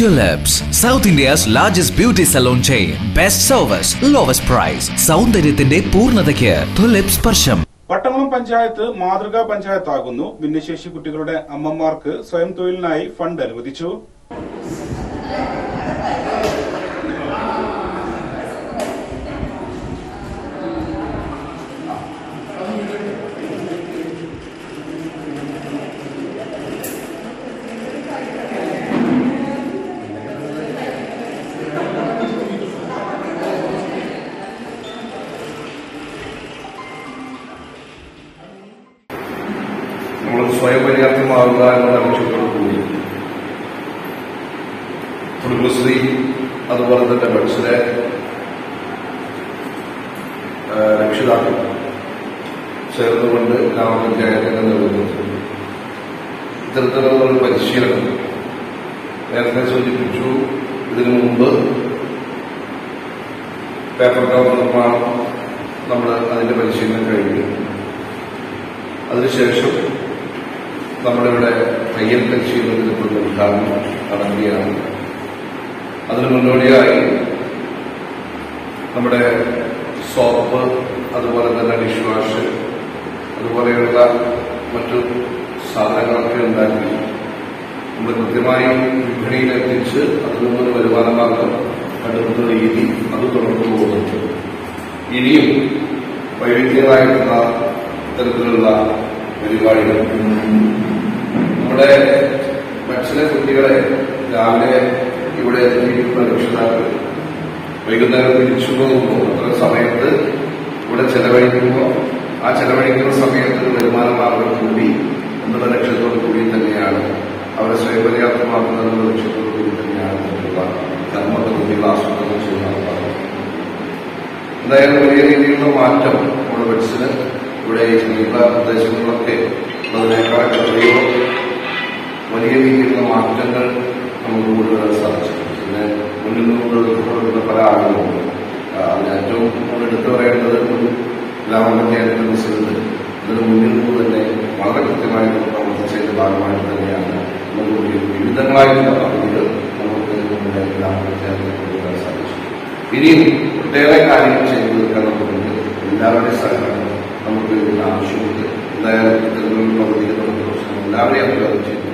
Tulips, south India's largest beauty salon chain. Best service, lowest price സൗന്ദര്യത്തിന്റെ പൂർണതയ്ക്ക് tulip സ്പർശം. പട്ടമളം പഞ്ചായത്ത് മാതൃകാ പഞ്ചായത്താകുന്നു. ഭിന്നശേഷി കുട്ടികളുടെ അമ്മമാർക്ക് സ്വയം തൊഴിലിനായി ഫണ്ട് അനുവദിച്ചു. നമ്മൾ സ്വയം പര്യാപ്തമാകുക എന്ന ലക്ഷ്യത്തോടു കൂടി. കുടുംബശ്രീ അതുപോലെ തന്നെ മനുഷ്യരെ രക്ഷിതാക്കൾ ചേർന്നുകൊണ്ട് ഗ്രാമപഞ്ചായത്തിന്റെ നേതൃത്വത്തിൽ ഇത്തരത്തിലുള്ള പരിശീലനം നേരത്തെ സൂചിപ്പിച്ചു. ഇതിനു മുമ്പ് പേപ്പർ കവർ നിർമ്മാണം നമ്മൾ അതിന്റെ പരിശീലനം കഴിഞ്ഞു. അതിനുശേഷം നമ്മളിവിടെ തയ്യൽ പരിശീലനത്തിനുള്ള ഉദ്ഘാടനം നടക്കുകയാണ്. അതിന് മുന്നോടിയായി നമ്മുടെ സോപ്പ് അതുപോലെ തന്നെ ഡിഷ് വാഷ് അതുപോലെയുള്ള മറ്റു സാധനങ്ങളൊക്കെ ഉണ്ടാക്കി നമ്മൾ കൃത്യമായി വിപണിയിൽ എത്തിച്ച് അതിൽ നിന്നൊരു വരുമാന കണ്ടെത്തുന്ന രീതി അത് തുടർന്നു പോകുന്നുണ്ട്. ഇനിയും വൈവിധ്യമായിട്ടുള്ള തരത്തിലുള്ള പരിപാടികൾ നമ്മുടെ ഭക്ഷണ കുട്ടികളെ രാവിലെ ഇവിടെ എത്തിയിട്ടുള്ള രക്ഷിതാക്കൾ വൈകുന്നേരം തിരിച്ചു പോകുമ്പോൾ അത്ര സമയത്ത് ഇവിടെ ചെലവഴിക്കുമ്പോൾ ആ ചെലവഴിക്കുന്ന സമയത്ത് വരുമാന മാർഗം കൂടി എന്നുള്ള ലക്ഷ്യത്തോടു കൂടി തന്നെയാണ്. അവരെ സ്വയം പര്യാപ്തമാക്കുന്ന എന്നുള്ള ലക്ഷ്യത്തോടു കൂടി തന്നെയാണ് ഇതിനുള്ള കർമ്മ ആസൂത്രണം ചെയ്യുന്നത് എന്തായാലും വലിയ രീതിയിലുള്ള മാറ്റം നമ്മുടെ ബഡ്സിന് ഇവിടെ ഈ സമീപ പ്രദേശങ്ങളിലൊക്കെ അതിനേക്കാൾ എത്രയോ വലിയ രീതിയിലുള്ള മാറ്റങ്ങൾ നമുക്ക് കൊണ്ടുവരാൻ സാധിച്ചു. പിന്നെ മുന്നിൽ നിന്ന് കൊണ്ടുവരുന്ന പല ആളുകളുണ്ട്. ആ, അതിന് ഏറ്റവും എടുത്തു പറയേണ്ടത് ഒരു ഗ്രാമപഞ്ചായത്തിന്റെ പ്രസിഡന്റ് അതിന് മുന്നിൽ നിന്ന് തന്നെ വളരെ കൃത്യമായി പ്രവർത്തിച്ചതിന്റെ ഭാഗമായിട്ട് തന്നെയാണ് നമുക്ക് വിവിധങ്ങളായിട്ടുള്ള പദ്ധതികൾ നമുക്ക് നമ്മുടെ ഗ്രാമപഞ്ചായത്തിൽ കൊണ്ടുവരാൻ സാധിച്ചു. ഇനിയും ഒട്ടേറെ കാര്യങ്ങൾ ചെയ്തു തീർക്കാൻ നമുക്കുണ്ട് എല്ലാവരുടെയും സഹകരണം നമുക്ക് ഇതിന് ആവശ്യമുണ്ട് formulable a una multitud